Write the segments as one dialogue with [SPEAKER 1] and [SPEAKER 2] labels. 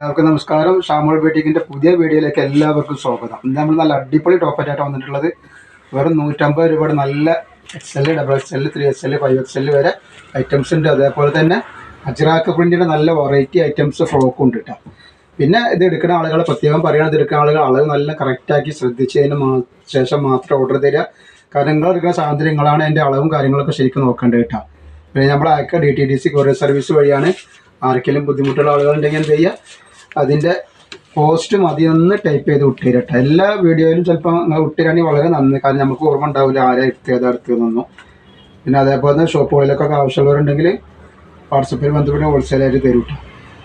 [SPEAKER 1] എല്ലാവർക്കും നമസ്കാരം. ഷാമോൾ ബേട്ടിക്കിന്റെ പുതിയ വീഡിയോയിലേക്ക് എല്ലാവർക്കും സ്വാഗതം. ഇന്ന് നമ്മൾ നല്ല അടിപൊളി ടോപ്പറ്റായിട്ട് വന്നിട്ടുള്ളത്. വെറും നൂറ്റമ്പത് രൂപയുടെ നല്ല X L double X L three X L five X L വരെ ഐറ്റംസ് ഉണ്ട്. അതേപോലെ തന്നെ അജ്രാക്ക് പ്രിന്റിന്റെ നല്ല വെറൈറ്റി ഐറ്റംസ് ഫ്രോക്കും ഉണ്ട് കേട്ടോ പിന്നെ ഇത് എടുക്കുന്ന ആളുകൾ പ്രത്യേകം പറയണത് എടുക്കുന്ന ആളുകൾ അളവ് നല്ല കറക്റ്റാക്കി ശ്രദ്ധിച്ചതിന് ശേഷം മാത്രം ഓർഡർ തരിക. കാരണം നിങ്ങൾ എടുക്കുന്ന സാധനത്തിൽ നിങ്ങളാണ് അതിന്റെ അളവും കാര്യങ്ങളൊക്കെ ശരിക്കും നോക്കേണ്ടത് കേട്ടോ പിന്നെ നമ്മൾ അയക്കുക D T D C courier service വഴിയാണ് ആർക്കെങ്കിലും ബുദ്ധിമുട്ടുള്ള ആളുകളുണ്ടെങ്കിൽ എന്ത് ചെയ്യുക? അതിന്റെ പോസ്റ്റ് മതിയൊന്ന് ടൈപ്പ് ചെയ്ത് വിട്ടുതരട്ടെ എല്ലാ വീഡിയോയിലും ചിലപ്പോൾ വിട്ടുതരാണെങ്കിൽ വളരെ നന്ദി. കാരണം നമുക്ക് ഓർമ്മ ഉണ്ടാവില്ല ആരാ എടുത്ത് ഏതാ എടുത്തതെന്നൊന്നും പിന്നെ അതേപോലെ തന്നെ ഷോപ്പുകളിലൊക്കെ ആവശ്യമുള്ളവരുണ്ടെങ്കിൽ വാട്സപ്പിൽ ബന്ധപ്പെട്ട് ഹോൾസെയിലായിട്ട് തരും കേട്ടോ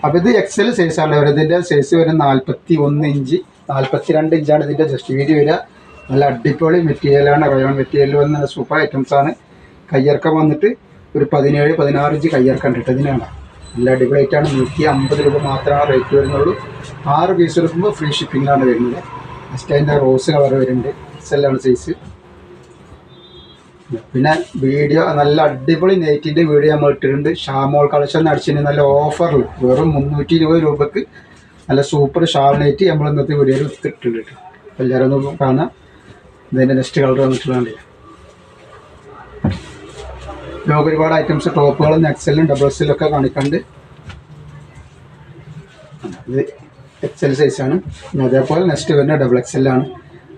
[SPEAKER 1] അപ്പോൾ ഇത് എക്സൽ സൈസാണ് ഇതിന്റെ സൈസ് വരുന്നത് നാൽപ്പത്തി ഒന്ന് ഇഞ്ച് നാൽപ്പത്തി രണ്ട് ഇഞ്ചാണ് ഇതിന്റെ ജസ്റ്റ് വീതി വരിക. നല്ല അടിപൊളി മെറ്റീരിയലാണ് റയോൺ മെറ്റീരിയൽ വന്ന സൂപ്പർ ഐറ്റംസ് ആണ്. കയ്യിറക്കം വന്നിട്ട് ഒരു പതിനേഴ് പതിനാറ് ഇഞ്ച് കയ്യിറക്കം ഉണ്ട് നല്ല അടിപൊളിയായിട്ടാണ് നൂറ്റി അമ്പത് രൂപ മാത്രമാണ് റേറ്റ് വരുന്നുള്ളൂ. ആറ് പീസ് എടുക്കുമ്പോൾ ഫ്രീ ഷിപ്പിങ്ങിലാണ് വരുന്നത്. ഫസ്റ്റ് അതിന്റെ റോസ് കളർ വരുന്നുണ്ട്. എക്സെല്ലാണ് സൈസ് പിന്നെ വീഡിയോ നല്ല അടിപൊളി നെയ്റ്റിന്റെ വീഡിയോ നമ്മൾ ഇട്ടിട്ടുണ്ട്. ഷാമോൾ കളക്ഷൻ അടിച്ചിട്ട് നല്ല ഓഫറിൽ വെറും മുന്നൂറ്റി ഇരുപത് രൂപക്ക് നല്ല സൂപ്പർ ഷാൾ നെയ്റ്റ് നമ്മൾ ഇന്നത്തെ വീഡിയോയിൽ ഇട്ടിട്ടുണ്ട്. എല്ലാവരും ഒന്ന് കാണാം. ഇതിന്റെ നെക്സ്റ്റ് കളർ വന്നിട്ടുള്ളതാണ്. ലോക ഒരുപാട് ഐറ്റംസ് ടോപ്പുകളും എക്സലും ഡബിൾ എക്സലും ഒക്കെ കാണിക്കുന്നുണ്ട് ഇത് എക്സൽ സൈസാണ് പിന്നെ അതേപോലെ നെക്സ്റ്റ് വരുന്ന ഡബിൾ എക്സലാണ്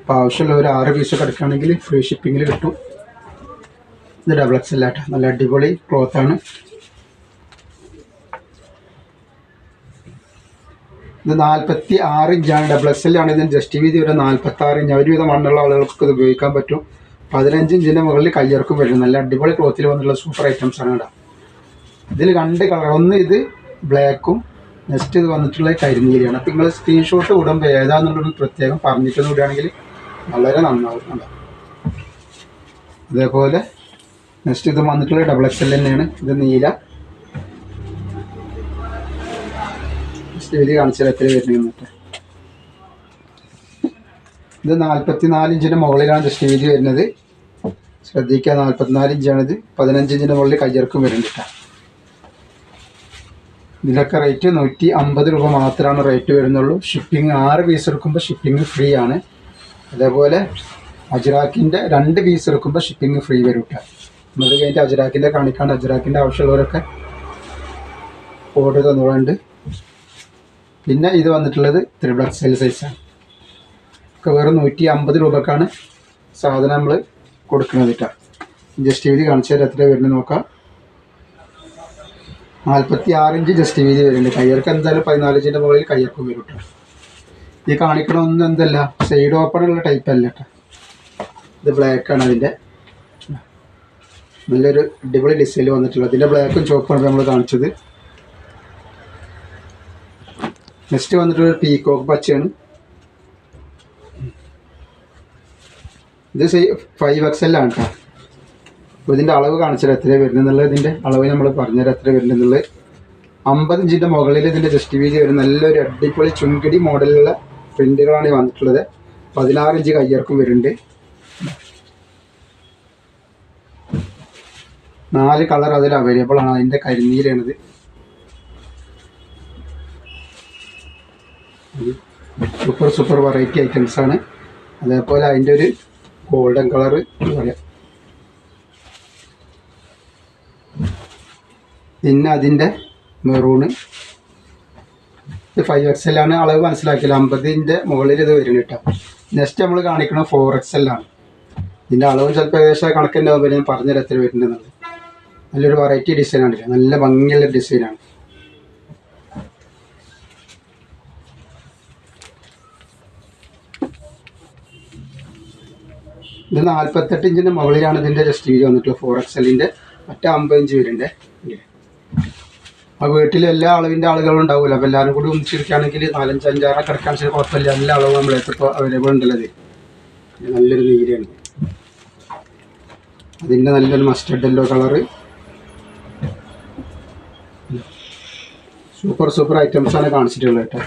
[SPEAKER 1] അപ്പോൾ ആവശ്യമുള്ള ഒരു ആറ് പീസ് കിടക്കുകയാണെങ്കിൽ ഫ്രീ ഷിപ്പിങ്ങിൽ കിട്ടും. ഇത് ഡബിൾ എക്സൽ ആട്ടോ. നല്ല അടിപൊളി ക്ലോത്താണ് ഇത് നാൽപ്പത്തി ആറ് ഇഞ്ചാണ് ഡബിൾ എക്സ് ആണ്. ഇതിന് ജസ്റ്റ് വീതി ഒരു നാൽപ്പത്തി ആറ് ഇഞ്ച് ഒരുവിധം മണ്ണുള്ള ആളുകൾക്ക് ഇത് ഉപയോഗിക്കാൻ പറ്റും. പതിനഞ്ച് ഇഞ്ചിന്റെ മുകളിൽ കയ്യിറക്കും വരും നല്ല അടിപൊളി ക്ലോത്തിൽ വന്നിട്ടുള്ള സൂപ്പർ ഐറ്റംസ് ആണ് കേട്ടോ. ഇതിൽ രണ്ട് കളർ ഒന്ന് ഇത് ബ്ലാക്കും നെക്സ്റ്റ് ഇത് വന്നിട്ടുള്ള കരിനീലിയാണ് അപ്പം നിങ്ങൾ സ്ക്രീൻഷോട്ട് വിടുമ്പോൾ ഏതാണെന്നുള്ളത് പ്രത്യേകം പറഞ്ഞിട്ടൊന്നും വിടുകയാണെങ്കിൽ വളരെ നന്നാവും അതേപോലെ നെക്സ്റ്റ് ഇത് വന്നിട്ടുള്ള ഡബിൾ എക്സ് എൽ തന്നെയാണ്. ഇത് നീല. നെക്സ്റ്റ് വീതി കാണിച്ചാൽ എത്ര വരുന്നത്? എന്നിട്ട് ഇത് നാൽപ്പത്തി നാല് ഇഞ്ചിന്റെ മുകളിലാണ് ജസ്റ്റ് വീതി വരുന്നത്. ശ്രദ്ധിക്കുക നാൽപ്പത്തിനാല് ഇഞ്ചാണിത്. പതിനഞ്ച് ഇഞ്ചിന്റെ മുകളിൽ കയ്യിറക്കും വരുന്നുണ്ട് ഇതിലൊക്കെ റേറ്റ് നൂറ്റി അമ്പത് രൂപ മാത്രമാണ് റേറ്റ് വരുന്നുള്ളൂ. ഷിപ്പിംഗ് ആറ് പീസ് എടുക്കുമ്പോൾ ഷിപ്പിംഗ് ഫ്രീ ആണ്. അതേപോലെ അജ്രാക്കിന്റെ രണ്ട് പീസ് എടുക്കുമ്പോൾ ഷിപ്പിംഗ് ഫ്രീ വരും കേട്ടോ നമ്മൾ കഴിഞ്ഞിട്ട് അജ്രാക്കിന്റെ കാണിക്കാണ്ട് അജ്രാക്കിന്റെ ആവശ്യമുള്ളവരൊക്കെ ഓർഡർ തന്നുകൊണ്ട് പിന്നെ ഇത് വന്നിട്ടുള്ളത് ത്രിബ്ലക്സ് സൈസാണ് വെറും നൂറ്റി അമ്പത് രൂപക്കാണ് സാധനം നമ്മൾ കൊടുക്കുന്നത് കേട്ടോ ജസ്റ്റ് വീതി കാണിച്ചു തരാം എത്ര വരുന്നത് നോക്കാം. നാൽപ്പത്തി ആറ് ഇഞ്ച് ജസ്റ്റ് വീതി വരുന്നുണ്ട്. കയ്യർക്ക് എന്തായാലും പതിനാല് ഇഞ്ചിന്റെ മുകളിൽ കയ്യർക്കും വരും കേട്ടോ ഈ കാണിക്കണമൊന്നും എന്തല്ല സൈഡ് ഓപ്പൺ ഉള്ള ടൈപ്പ് അല്ല കേട്ടോ ഇത് ബ്ലാക്ക് ആണ് അതിന്റെ നല്ലൊരു അടിപൊളി ഡിസൈൻ വന്നിട്ടുള്ളത്. അതിന്റെ ബ്ലാക്കും ചുവപ്പാണ് നമ്മൾ കാണിച്ചത്. നെക്സ്റ്റ് വന്നിട്ടുള്ള പീക്കോക്ക് പച്ചയാണ്. ഇത് ഫൈവ് എക്സ് എൽ ആണ് കേട്ടോ അപ്പോൾ ഇതിന്റെ അളവ് കാണിച്ചാൽ എത്ര വരുന്നുള്ളത് ഇതിന്റെ അളവ് നമ്മൾ പറഞ്ഞാൽ എത്ര വരുന്നുള്ളത് അമ്പത് ഇഞ്ചിന്റെ മുകളിൽ ഇതിന്റെ ജസ്റ്റ് വീതി വരും നല്ലൊരു അടിപൊളി ചുങ്കടി മോഡലിലുള്ള പ്രിന്റുകളാണ് ഈ വന്നിട്ടുള്ളത്. പതിനാറ് ഇഞ്ച് കയ്യിറക്കും വരുന്നുണ്ട്. നാല് കളർ അതിൽ അവൈലബിൾ ആണ്. അതിന്റെ കരിനീലാണിത്. സൂപ്പർ സൂപ്പർ വെറൈറ്റി ഐറ്റംസ് ആണ്. അതേപോലെ അതിന്റെ ഒരു ഗോൾഡൻ കളർ പറയാം പിന്നെ അതിന്റെ മെറൂണ് ഇത് ഫൈവ് എക്സ് എൽ ആണ്. അളവ് മനസ്സിലാക്കിയത് അമ്പതിന്റെ മുകളിൽ ഇത് വരും കേട്ടോ. നെക്സ്റ്റ് നമ്മൾ കാണിക്കുന്നത് ഫോർ എക്സ് എൽ ആണ്. ഇതിന്റെ അളവ് ചിലപ്പോൾ ഏകദേശം കണക്കിന്റെ ആകുമ്പോൾ ഞാൻ പറഞ്ഞുതരാം എത്ര വരുന്നുണ്ടെന്നുള്ളത്. നല്ലൊരു വെറൈറ്റി ഡിസൈനാണ് നല്ല ഭംഗിയുള്ള ഡിസൈനാണ് ഇത് നാൽപ്പത്തെട്ട് ഇഞ്ചിന്റെ മുകളിലാണ് ഇതിന്റെ ജസ്റ്റ് വീതി വന്നിട്ടുള്ളത് ഫോർ എക്സ് എല്ലിന്റെ മറ്റേ അമ്പത് ഇഞ്ച് വരുന്നുണ്ട്. ആ വീട്ടിൽ എല്ലാ അളവിന്റെ ആളുകളും ഉണ്ടാവില്ല അപ്പോൾ എല്ലാവരും കൂടി ഒന്നിച്ചിരിക്കുകയാണെങ്കിൽ നാലഞ്ച് അഞ്ചാറ് കിടക്കാൻ ശരി കുഴപ്പമില്ല. എല്ലാ അളവും ഇപ്പോൾ അവൈലബിൾ ഉണ്ടല്ലത് നല്ലൊരു നീരാണ്. അതിന്റെ നല്ലൊരു mustard yellow colour super super items ആണ് കാണിച്ചിട്ടുള്ളത് കേട്ടോ.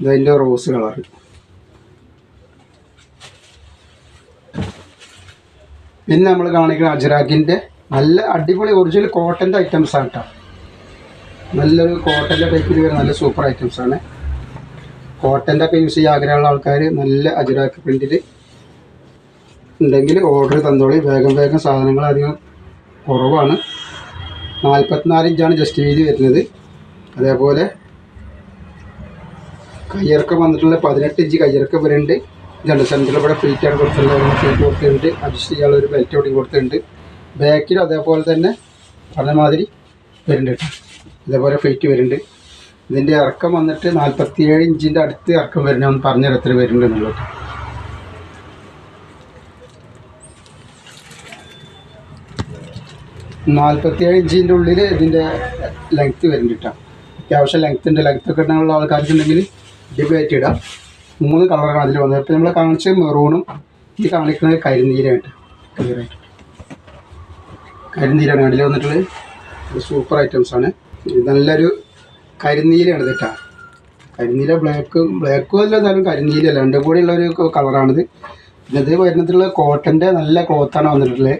[SPEAKER 1] ഇതതിന്റെ റോസ് കളറ് പിന്നെ നമ്മൾ കാണിക്കുന്ന അജറാഖിന്റെ നല്ല അടിപൊളി ഒറിജിനൽ കോട്ടന്റെ ഐറ്റംസ് ആണ് കേട്ടോ നല്ലൊരു കോട്ടന്റെ ടൈപ്പിൽ വരുന്ന നല്ല സൂപ്പർ ഐറ്റംസ് ആണ്. കോട്ടന്റെ ഒക്കെ യൂസ് ചെയ്യാൻ ആഗ്രഹമുള്ള ആൾക്കാർ നല്ല അജുരാക്ക് പ്രിന്റിൽ ഉണ്ടെങ്കിൽ ഓർഡർ തന്നോളി. വേഗം വേഗം സാധനങ്ങൾ അധികം കുറവാണ്. നാൽപ്പത്തിനാല് ഇഞ്ചാണ് ജസ്റ്റ് വീതി വരുന്നത്. അതേപോലെ കയ്യിറക്കം വന്നിട്ടുള്ള പതിനെട്ട് ഇഞ്ച് കയ്യിറക്കം വരുന്നുണ്ട് ഇതുണ്ട് സെന്ററിൽ ഇവിടെ ഫ്രീറ്റാണ് കൊടുത്തിട്ടുള്ളത് ഫ്ലീറ്റ് കൊടുത്തിട്ടുണ്ട്. അഡ്ജസ്റ്റ് ചെയ്യാനുള്ള ഒരു ബെൽറ്റ് കൂടി കൊടുത്തിട്ടുണ്ട്. ബാക്കിൽ അതേപോലെ തന്നെ പറഞ്ഞ മാതിരി വരുന്നുണ്ട് കേട്ടോ. ഇതേപോലെ ഫ്രീറ്റ് വരുന്നുണ്ട്. ഇതിന്റെ ഇറക്കം വന്നിട്ട് നാൽപ്പത്തിയേഴ് ഇഞ്ചിന്റെ അടുത്ത് ഇറക്കം വരുന്ന പറഞ്ഞ എത്ര വരുന്നുണ്ട് എന്നുള്ളത് നാൽപ്പത്തിയേഴ് ഇഞ്ചിന്റെ ഉള്ളിൽ ഇതിന്റെ ലെങ്ത്ത് വരുന്നുണ്ട് കേട്ടോ. അത്യാവശ്യം ലെങ്ത്ത് ഉണ്ട്. ലെങ്ത്ത് ഒക്കെ ഉള്ള ആൾക്കാർക്ക് ഉണ്ടെങ്കിൽ ഡിബേറ്റ് ഇടാം. മൂന്ന് കളറാണ് അതിൽ വന്നത്. ഇപ്പോൾ നമ്മൾ കാണിച്ച മെറൂണും ഈ കാണിക്കുന്നത് കരിനീരായിട്ട്. ക്ലിയറായിട്ട് കരിനീരാണ് അടിയിൽ വന്നിട്ടുള്ളത്. സൂപ്പർ ഐറ്റംസ് ആണ്. നല്ലൊരു കരിനീരാണ് കേട്ടോ ബ്ലാക്ക് ബ്ലാക്കും ബ്ലാക്കും അല്ല എന്നാലും കരിനീരല്ല രണ്ടും കൂടി ഉള്ള ഒരു കളറാണിത് ഇത് വരുന്നതിലുള്ള കോട്ടന്റെ നല്ല ക്ലോത്താണ് വന്നിട്ടുള്ളത്.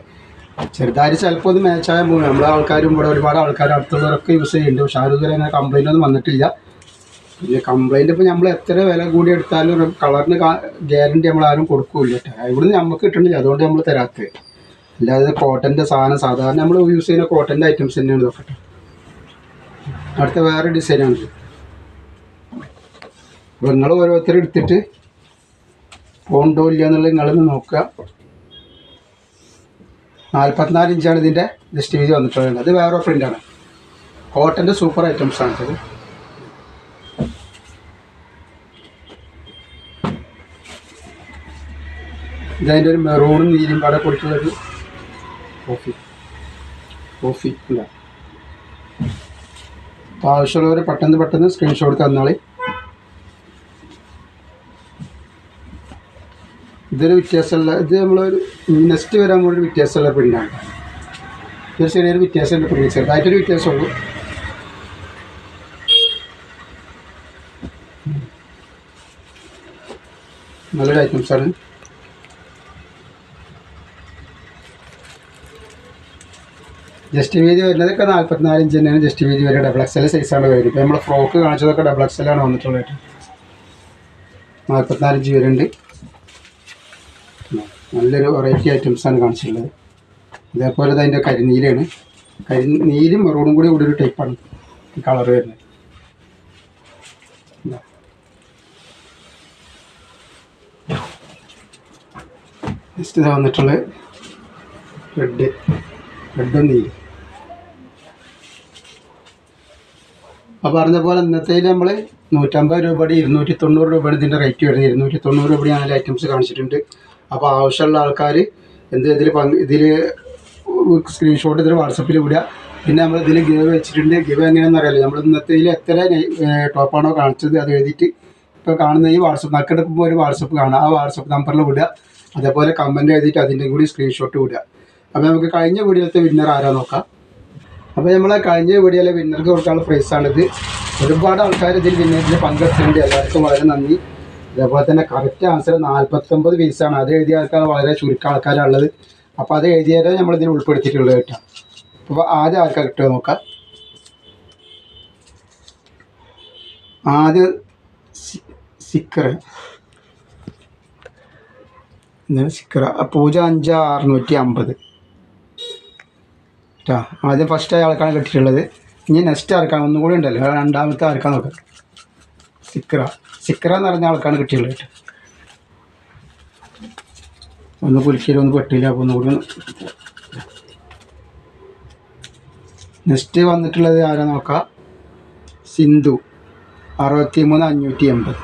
[SPEAKER 1] ചെറുതായി ചിലപ്പോൾ ഒന്ന് മാച്ചായ പോകും നമ്മളെ ആൾക്കാരും ഇവിടെ ഒരുപാട് ആൾക്കാർ അടുത്തുള്ളവരൊക്കെ യൂസ് ചെയ്യുന്നുണ്ട്. പക്ഷേ ആരും ഇതുവരെ അങ്ങനെ കംപ്ലൈന്റ് ഒന്നും വന്നിട്ടില്ല. പിന്നെ കംപ്ലൈന്റ് ഇപ്പോൾ നമ്മൾ എത്ര വില കൂടി എടുത്താലും കളറിന് ഗ്യാരണ്ടി നമ്മൾ ആരും കൊടുക്കില്ല ഇവിടുന്ന് നമുക്ക് കിട്ടണില്ല അതുകൊണ്ട് നമ്മൾ തരാത്തത് അല്ലാതെ കോട്ടന്റെ സാധനം സാധാരണ നമ്മൾ യൂസ് ചെയ്യുന്ന കോട്ടന്റെ ഐറ്റംസ് തന്നെയാണ് നോക്കട്ടെ അടുത്ത വേറെ ഡിസൈനാണ് അപ്പോൾ നിങ്ങൾ ഓരോരുത്തർ എടുത്തിട്ട് പോണ്ടോ ഇല്ല എന്നുള്ളത് നിങ്ങളൊന്ന് നോക്കുക. നാൽപ്പത്തിനാല് ഇഞ്ചാണ് ഇതിന്റെ ജസ്റ്റ് വീതി വന്നിട്ടുള്ളത്. അത് വേറെ പ്രിന്റാണ് കോട്ടന്റെ സൂപ്പർ ഐറ്റംസ് ആണ് ഇത് ഇതതിന്റെ ഒരു മെറൂണും നീലും കൂടെ കൊടുത്തുള്ളൊരു കോഫി കോഫി ഇല്ല അപ്പോൾ ആവശ്യമുള്ളവർ പെട്ടെന്ന് പെട്ടെന്ന് സ്ക്രീൻഷോട്ട് തന്നാളി. ഇതൊരു വ്യത്യാസമുള്ള ഇത് നമ്മളൊരു നെക്സ്റ്റ് വരാൻ ഒരു വ്യത്യാസമുള്ള പ്രിന്റാണ് ഇതൊരു ചെറിയൊരു വ്യത്യാസമുണ്ട് പ്രിന്റ് ചെറുതായിട്ടൊരു വ്യത്യാസമുള്ളൂ. നല്ലൊരു ഐറ്റംസാണ് ജസ്റ്റ് വീതി വരുന്നതൊക്കെ നാൽപ്പത്തിനാല് ഇഞ്ച് തന്നെയാണ്. ജസ്റ്റ് വീതി വരെ ഡബിൾ എക്സ് എൽ സൈസാണ് വരുന്നത്. ഇപ്പോൾ നമ്മൾ ഫ്രോക്ക് കാണിച്ചതൊക്കെ ഡബിൾ എക്സ് ആണ് വന്നിട്ടുള്ളത് നാൽപ്പത്തിനാല് ഇഞ്ച് വരുന്നുണ്ട്. നല്ലൊരു വെറൈറ്റി ഐറ്റംസാണ് കാണിച്ചിട്ടുള്ളത്. ഇതേപോലെ ഇത് അതിന്റെ കരിനീലാണ്. കരിനീലും മെറൂണും കൂടി കൂടി ഒരു ടൈപ്പാണ് ഈ കളർ വരുന്നത്. നെക്സ്റ്റ് ഇതാ വന്നിട്ടുള്ളത് റെഡ് റെഡും നീലും. അപ്പോൾ പറഞ്ഞ പോലെ ഇന്നത്തേൽ നമ്മൾ നൂറ്റമ്പത് രൂപയുടെ ഇരുന്നൂറ്റി തൊണ്ണൂറ് രൂപയുടെ ഇതിന്റെ റേറ്റ് വരുന്നത്. ഇരുന്നൂറ്റി തൊണ്ണൂറ് രൂപയുടെ അതിൽ ഐറ്റംസ് കാണിച്ചിട്ടുണ്ട്. അപ്പോൾ ആവശ്യമുള്ള ആൾക്കാർ എന്ത് ഇതിൽ പങ്ക് ഇതിൽ സ്ക്രീൻഷോട്ട് ഇതിൽ വാട്സപ്പിൽ വിടുക പിന്നെ നമ്മൾ ഇതിൽ ഗിവ് വെച്ചിട്ടുണ്ട്. ഗിവ് എങ്ങനെയാണെന്ന് അറിയില്ല. നമ്മൾ ഇന്നത്തേൽ എത്ര ടോപ്പാണോ കാണിച്ചത് അത് എഴുതിയിട്ട് ഇപ്പോൾ കാണുന്ന ഈ വാട്സപ്പ് നക്കെടുക്കുമ്പോൾ ഒരു വാട്സപ്പ് കാണാം. ആ വാട്സപ്പ് നമ്പറിൽ വിടുക അതേപോലെ കമന്റ് എഴുതിയിട്ട് അതിന്റെ കൂടി സ്ക്രീൻഷോട്ട് വിടുക അപ്പോൾ നമുക്ക് കഴിഞ്ഞ വീഡിയോത്തെ വിന്നർ ആരാ നോക്കാം. അപ്പോൾ നമ്മളെ കഴിഞ്ഞ വീഡിയോയിലെ വിന്നർക്ക് കൊടുക്കാനുള്ള പ്രൈസാണിത് ഒരുപാട് ആൾക്കാർ ഇതിൽ വിന്നറിൽ പങ്കെടുത്തിട്ടുണ്ട്. എല്ലാവർക്കും വളരെ നന്ദി. അതേപോലെ തന്നെ കറക്റ്റ് ആൻസർ നാൽപ്പത്തൊമ്പത് ആണ്. അത് എഴുതിയ ആൾക്കാർ വളരെ ചുരുക്കം ആൾക്കാരാണ് ഉള്ളത് അപ്പോൾ അത് എഴുതിയാലേ നമ്മൾ ഇതിൽ ഉൾപ്പെടുത്തിയിട്ടുള്ളത് കേട്ടോ. അപ്പോൾ ആദ്യം ആൾക്കാർ കിട്ടുക നോക്കാം. ആദ്യം സിക്കർ സിക്കറ. പൂജ അഞ്ച് അറുന്നൂറ്റി അമ്പത്. കേട്ടോ ആദ്യം ഫസ്റ്റ് ആൾക്കാണ് കിട്ടിയിട്ടുള്ളത്? ഇനി നെക്സ്റ്റ് ആർക്കാണ്? ഒന്നും കൂടി ഉണ്ടല്ലോ രണ്ടാമത്തെ ആർക്കാണ് നോക്കാം സിക്ര. സിക്ര എന്ന് പറഞ്ഞ ആൾക്കാണ് കിട്ടിയുള്ളത് കേട്ടോ ഒന്ന് കുലിക്കലും ഒന്ന് പെട്ടില്ല അപ്പോൾ ഒന്നുകൂടി നെക്സ്റ്റ് വന്നിട്ടുള്ളത് ആരാ നോക്കാം? സിന്ധു. അറുപത്തി മൂന്ന് അഞ്ഞൂറ്റി എൺപത്.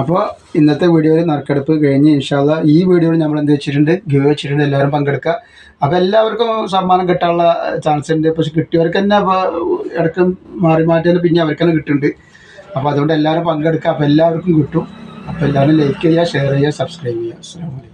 [SPEAKER 1] അപ്പോൾ ഇന്നത്തെ വീഡിയോയിൽ നറുക്കെടുപ്പ് കഴിഞ്ഞ് ഇൻഷാല്ല ഈ വീഡിയോയിൽ നമ്മൾ എന്ത് വെച്ചിട്ടുണ്ട്? ഗിവ് വെച്ചിട്ടുണ്ട്. എല്ലാവരും പങ്കെടുക്കുക. അപ്പോൾ എല്ലാവർക്കും സമ്മാനം കിട്ടാനുള്ള ചാൻസ് ഉണ്ട്. പക്ഷെ കിട്ടിയവർക്ക് തന്നെ അപ്പോൾ ഇടയ്ക്ക് മാറി മാറ്റിയാൽ പിന്നെ അവർക്ക് തന്നെ കിട്ടുന്നുണ്ട്. അപ്പോൾ അതുകൊണ്ട് എല്ലാവരും പങ്കെടുക്കുക. അപ്പോൾ എല്ലാവർക്കും കിട്ടും. അപ്പോൾ എല്ലാവരും ലൈക്ക് ചെയ്യുക ഷെയർ ചെയ്യുക സബ്സ്ക്രൈബ് ചെയ്യുക. അസ്സാം വലൈക്കും